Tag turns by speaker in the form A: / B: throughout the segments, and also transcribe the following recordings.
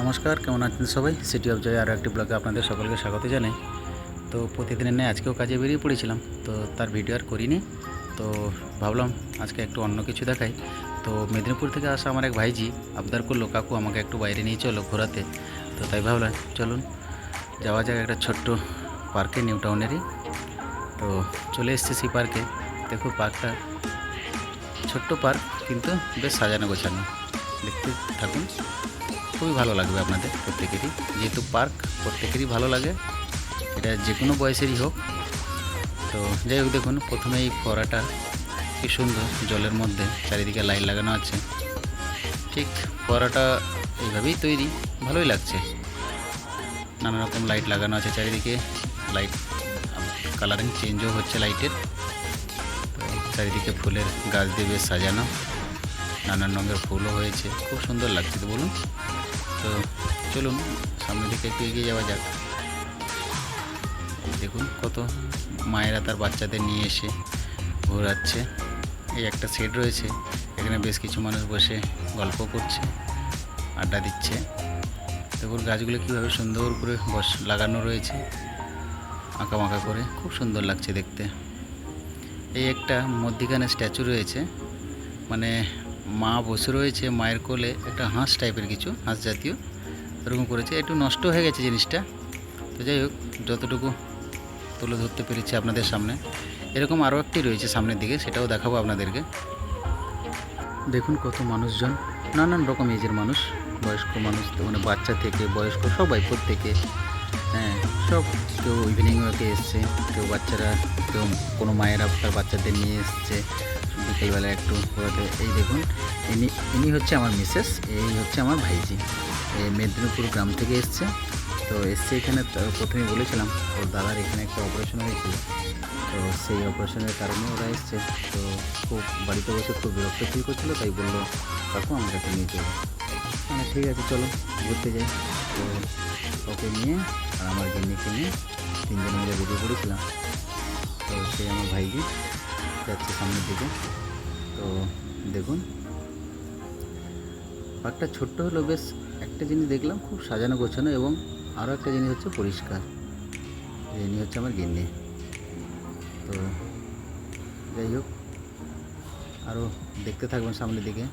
A: নমস্কার, কেমন আছেন সবাই? সিটি অফ জয় আরও একটি ব্লগে আপনাদের সকলকে স্বাগত জানাই। তো প্রতিদিনের ন্যায় আজকেও কাজে বেরিয়ে পড়েছিলাম, তো তার ভিডিও আর করিনি। তো ভাবলাম আজকে একটু অন্য কিছু দেখাই। তো মেদিনীপুর থেকে আসা আমার এক ভাইজি আবদার করল কাকু আমাকে একটু বাইরে নিয়ে চলো ঘোরাতে। তো তাই ভাবলাম, চলুন, যাওয়া যাক একটা ছোট্ট পার্কে, নিউ টাউনেরই। তো চলে এসেছি সেই পার্কে। দেখো পার্কটা ছোট্ট পার্ক, কিন্তু বেশ সাজানো গোছানো। দেখতে থাকুন। খুবই ভালো লাগবে আপনাদের প্রত্যেকেরই। যেহেতু পার্ক প্রত্যেকেরই ভালো লাগে, এটা যে কোনো বয়সেরই হোক। তো যাই হোক, দেখুন প্রথমে এই ফোয়ারাটা কি সুন্দর জলের মধ্যে চারিদিকে লাইট লাগানো আছে। ঠিক ফোয়ারাটা এইভাবেই তৈরি, ভালোই লাগছে। নানা রকম লাইট লাগানো আছে চারিদিকে। লাইট, কালারিং চেঞ্জও হচ্ছে লাইটের। চারিদিকে ফুলের গাছ দিয়ে বেশ সাজানো। নানান রঙের ফুলও হয়েছে। খুব সুন্দর লাগছে তো বলুন। তো চলুন, সামনের দিকে একটু এগিয়ে যাওয়া যাক। দেখুন কত মায়েরা তার বাচ্চাদের নিয়ে এসে ঘোরাচ্ছে। এই একটা সেট রয়েছে, এখানে বেশ কিছু মানুষ বসে গল্প করছে, আড্ডা দিচ্ছে। দেখুন গাছগুলো কীভাবে সুন্দর করে বস, লাগানো রয়েছে। আঁকা মাঁকা করে, খুব সুন্দর লাগছে দেখতে। এই একটা মধ্যিখানে স্ট্যাচু রয়েছে মানে মা বসে রয়েছে মায়ের কোলে একটা হাঁস টাইপের কিছু, হাঁস জাতীয়, এরকম করেছে। একটু নষ্ট হয়ে গেছে জিনিসটা। তো যাই হোক, যতটুকু তুলে ধরতে পেরেছি আপনাদের সামনে। এরকম আরও একটি রয়েছে সামনের দিকে, সেটাও দেখাবো আপনাদেরকে। দেখুন কত মানুষজন, নানান রকম এজের মানুষ, বয়স্ক মানুষ মানে বাচ্চা থেকে, বয়স্ক সবাই প্রত্যেকে। হ্যাঁ সব কেউ ইভিনিং ওয়াকে এসছে, কেউ বাচ্চারা, কেউ কোনো মায়েরা তার বাচ্চাদের নিয়ে এসছে। বিকেলবেলা একটু ঘোরাতে এই দেখুন, ইনি ইনি হচ্ছে আমার মিসেস এই হচ্ছে আমার ভাইজি। এই মেদিনীপুর গ্রাম থেকে এসছে। তো এসছে এখানে প্রথমে বলেছিলাম, ওর দাদার এখানে একটা অপারেশন হয়েছিল। তো সেই অপারেশনের কারণে ওরা এসছে। তো খুব, বাড়িতে বসে খুব বিরক্ত ফিল করছিল, তাই বলল, কাকু, আমাকে একটা নিয়ে চলো মানে ঠিক আছে, চলো, ঘুরতে যাই। তো ওকে নিয়ে আর আমার গিন্নিকে নিয়ে তিনজন মিলে বেরিয়ে পড়েছিলাম। তো সেই আমার ভাইজি যাচ্ছে সামনের দিকে। তো দেখুন পার্কটা ছোট্ট হলেও বেশ একটা জিনিস দেখলাম, খুব সাজানো গোছানো এবং আরও একটা জিনিস হচ্ছে পরিষ্কার। যিনি হচ্ছে আমার গিন্নি। তো যাই হোক আরও দেখতে থাকবেন সামনের দিকে।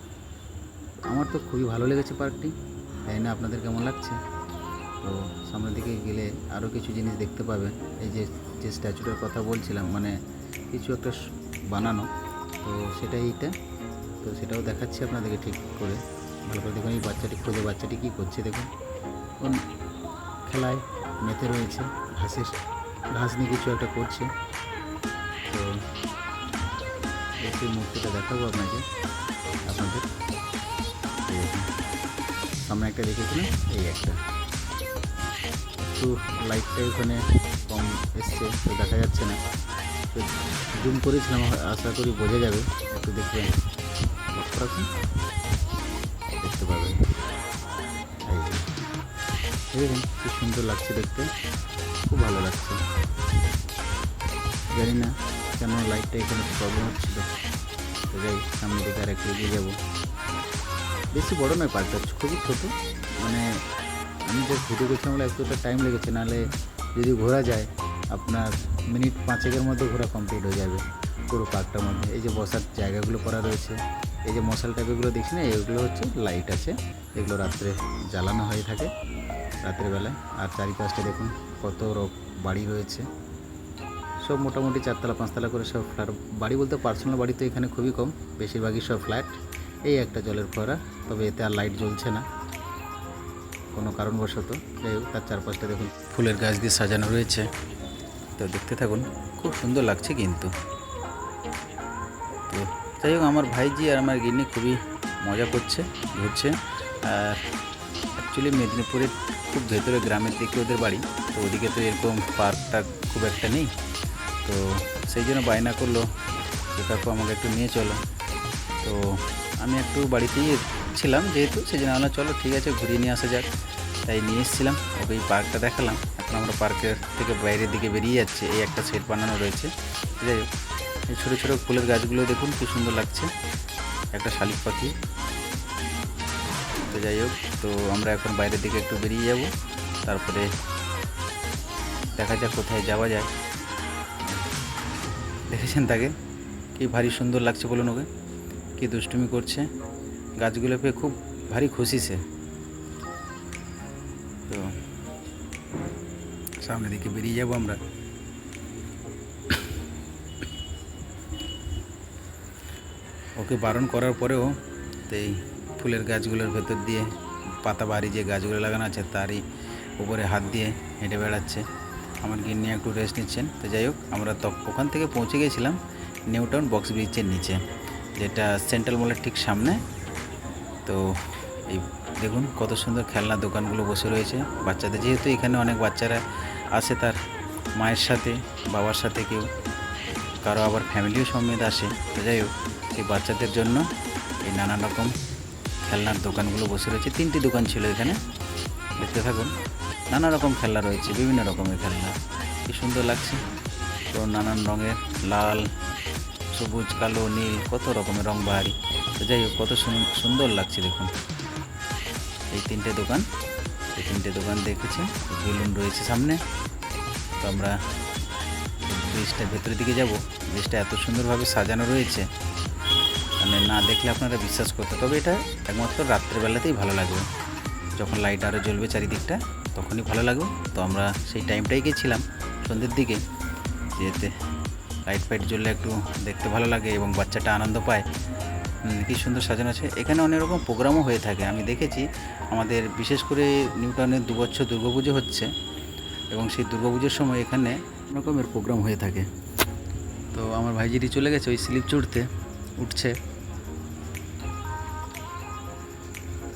A: আমার তো খুবই ভালো লেগেছে পার্কটি, তাই না? আপনাদের কেমন লাগছে? তো সামনের দিকে গেলে আরও কিছু জিনিস দেখতে পাবেন। এই যে যে স্ট্যাচুটার কথা বলছিলাম মানে কিছু একটা বানানো। তো সেটাই এইটা। তো সেটাও দেখাচ্ছি আপনাদেরকে ঠিক করে। ভালো করে দেখুন এই বাচ্চাটি খুঁজে, বাচ্চাটি কী করছে দেখুন। কোন খেলায় মেতে রয়েছে, ঘাসের, ঘাস নিয়ে কিছু একটা করছে। তো সেই মূর্তিটা দেখাবো আপনাকে, আপনাদের। সামনে একটা দেখেছিলাম এই একটা। একটু লাইটটা ওখানে কম এসছে, তো দেখা যাচ্ছে না। জুম করেছিলাম, আশা করি বোঝা যাবে। একটু দেখবেন। দেখতে পাবেন। দেখুন কি সুন্দর লাগছে দেখতে। খুব ভালো লাগছে। জানি না কেন লাইটটা এখানে প্রবলেম হচ্ছিল। তো যাই সামনে দিকে আর একটু এগিয়ে যাব। বেশি বড় নয় পার্কটা খুবই ছোটো। মানে আমি যে ভিডিও করছি, আমার একটুটা টাইম লেগেছে। নাহলে যদি ঘোরা যায় আপনার মিনিট পাঁচেকের মধ্যে ঘোরা কমপ্লিট হয়ে যাবে পুরো পার্কটার মধ্যে। এই যে বসার জায়গাগুলো করা রয়েছে, এই যে মশাল টাইপেরগুলো দেখছি না এগুলো হচ্ছে লাইট আছে। এগুলো রাত্রে জ্বালানো হয়ে থাকে রাত্রেবেলায় আর চারিপাশটা দেখুন, কত বাড়ি রয়েছে। সব মোটামুটি চারতলা পাঁচতলা করে সব ফ্ল্যাট বাড়ি বলতে পার্সোনাল বাড়ি তো এখানে খুবই কম, বেশিরভাগই সব ফ্ল্যাট এই একটা জলের ফোয়ারা, তবে এতে আর লাইট জ্বলছে না। কোনো কারণবশত। যাই হোক, তার চারপাশটা দেখুন, ফুলের গাছ দিয়ে সাজানো রয়েছে। তো দেখতে থাকুন, খুব সুন্দর লাগছে কিন্তু। তো যাই হোক, আমার ভাইজি আর আমার গিন্নি খুবই মজা করছে, ঘুরছে। অ্যাকচুয়ালি মেদিনীপুরের খুব ভেতরে গ্রামের দিকে ওদের বাড়ি, তো ওদিকে তো এরকম পার্কটা খুব একটা নেই। তো সেই জন্য বায়না করল, যে কাকু আমাকে একটু নিয়ে চলো। তো আমি একটু বাড়িতেই ছিলাম যেহেতু, সেই জন্য আমরা চলো, ঠিক আছে, ঘুরিয়ে নিয়ে আসা যাক। তাই নিয়ে এসেছিলাম, ওকে এই পার্কটা দেখালাম। এখন আমরা পার্কের থেকে বাইরের দিকে বেরিয়ে যাচ্ছে, এই একটা সেট বানানো রয়েছে। যাই হোক এই ছোটো ছোটো ফুলের গাছগুলো দেখুন, কি সুন্দর লাগছে। একটা শালিক পাখি। তো যাই হোক, তো আমরা এখন বাইরের দিকে একটু বেরিয়ে যাব। তারপরে দেখা যাক কোথায় যাওয়া যায়। দেখেছেন তাকে? কি ভারী সুন্দর লাগছে বলুন ওকে। কি দুষ্টুমি করছে। গাছগুলো পেয়ে খুব ভারী খুশি সে। সামনে দিকে বেরিয়ে যাব আমরা। ওকে বারণ করার পরেও এই ফুলের গাছগুলোর ভেতর দিয়ে পাতা বাড়ি যে গাছগুলো লাগানো আছে, তারই উপরে হাত দিয়ে হেঁটে বেড়াচ্ছে। আমার গিন্নি একটু রেস্ট নিচ্ছেন। তো যাই হোক, আমরা তো ওখান থেকে পৌঁছে গেছিলাম নিউ টাউন বক্স ব্রিজের নিচে, যেটা সেন্ট্রাল মলের ঠিক সামনে। তো এই দেখুন কত সুন্দর খেলনা দোকানগুলো বসে রয়েছে। বাচ্চাদের যেহেতু এখানে অনেক বাচ্চারা আসে তার মায়ের সাথে, বাবার সাথে কেউ। কারও আবার ফ্যামিলিও সমেত আসে। তো যাই হোক সেই বাচ্চাদের জন্য এই নানান রকম খেলনার দোকানগুলো বসে রয়েছে। তিনটি দোকান ছিল এখানে। দেখতে থাকুন, নানা রকম খেলনা রয়েছে, বিভিন্ন রকমের খেলনা। কি সুন্দর লাগছে। তো নানান রঙের, লাল, সবুজ, কালো, নীল, কত রকমের রং বাহারি। তো যাই হোক, কত সুন- সুন্দর লাগছে দেখুন। এই তিনটে দোকান এই তিনটে দোকান দেখেছি বেলুন রয়েছে সামনে। তো আমরা ব্রিজটার ভেতরের দিকে যাব। ব্রিজটা এত সুন্দরভাবে সাজানো রয়েছে মানে না দেখলে আপনারা বিশ্বাস করতে তবে এটা একমাত্র রাত্রেবেলাতেই ভালো লাগবে। যখন লাইট আরও জ্বলবে চারিদিকটা, তখনই ভালো লাগবে। তো আমরা সেই টাইমটাই গেছিলাম সন্ধ্যের দিকে যেতে লাইট ফাইট জ্বললে একটু দেখতে ভালো লাগে এবং বাচ্চাটা আনন্দ পায়। কি সুন্দর সাজানো আছে। এখানে অনেক রকম প্রোগ্রামও হয়ে থাকে। আমি দেখেছি, আমাদের বিশেষ করে নিউটাউনের দু বছর দুর্গাপুজো হচ্ছে এবং সেই দুর্গাপুজোর সময় এখানে রকমের প্রোগ্রাম হয়ে থাকে। তো আমার ভাইজিটি চলে গেছে, ওই স্লিপ চড়তে, উঠছে।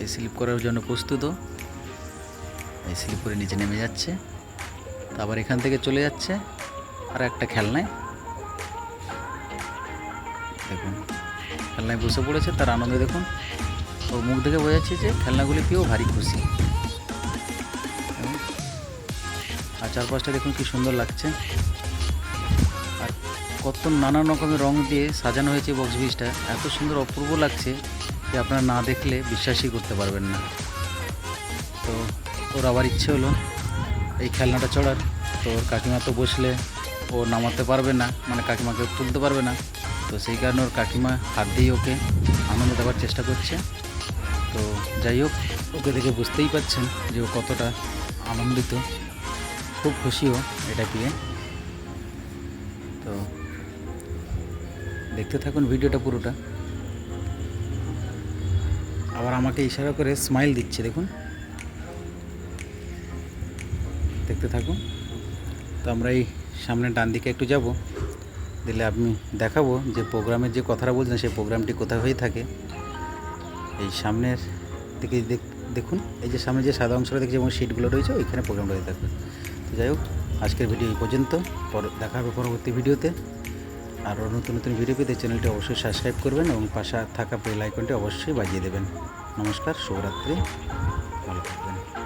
A: এই স্লিপ করার জন্য প্রস্তুত এই স্লিপ করে নিচে নেমে যাচ্ছে। তারপর এখান থেকে চলে যাচ্ছে। আর একটা খেলনায় খেলনায় বসে পড়েছে, তার আনন্দে দেখুন, ওর মুখ দেখে বোঝা যাচ্ছে যে খেলনাগুলি পেয়েও ভারী খুশি। আর চারপাশটা দেখুন কি সুন্দর লাগছে। আর কত নানান রকমের রং দিয়ে সাজানো হয়েছে বক্স ব্রিজটা এত সুন্দর অপূর্ব লাগছে যে আপনারা না দেখলে বিশ্বাসই করতে পারবেন না। তো ওর আবার ইচ্ছে হলো এই খেলনাটা চড়ার। তো ওর কাকিমা তো বসলে ও নামাতে পারবে না মানে কাকিমাকে তুলতে পারবে না। তো সেই কারণে ওর কাকিমা হাত দিয়ে ওকে আনন্দ দেওয়ার চেষ্টা করছে। তো যাই হোক, ওকে দেখে বুঝতেই পারছেন যে ও কতটা আনন্দিত। খুব খুশিও এটা পেয়ে। তো দেখতে থাকুন ভিডিওটা পুরোটা। আবার আমাকে ইশারা করে স্মাইল দিচ্ছে, দেখুন। দেখতে থাকুন। তো আমরা এই সামনে ডান দিকে একটু যাব। দিলে আমি দেখাবো যে প্রোগ্রামের যে কথাটা বলছেন, সেই প্রোগ্রামটি কোথায় হয়ে থাকে। এই সামনের দিকে দেখ- দেখুন, এই যে সামনে যে সাদা অংশটা দেখছি এবং সিটগুলো রয়েছে, ওইখানে প্রোগ্রামটা হয়ে থাকবে। তো যাই হোক, আজকের ভিডিও এই পর্যন্ত। পর দেখা হবে পরবর্তী ভিডিওতে আরও নতুন নতুন ভিডিও পেতে চ্যানেলটি অবশ্যই সাবস্ক্রাইব করবেন এবং পাশে থাকা বেল আইকনটি অবশ্যই বাজিয়ে দেবেন। নমস্কার, শুভরাত্রি। ভালো থাকবেন।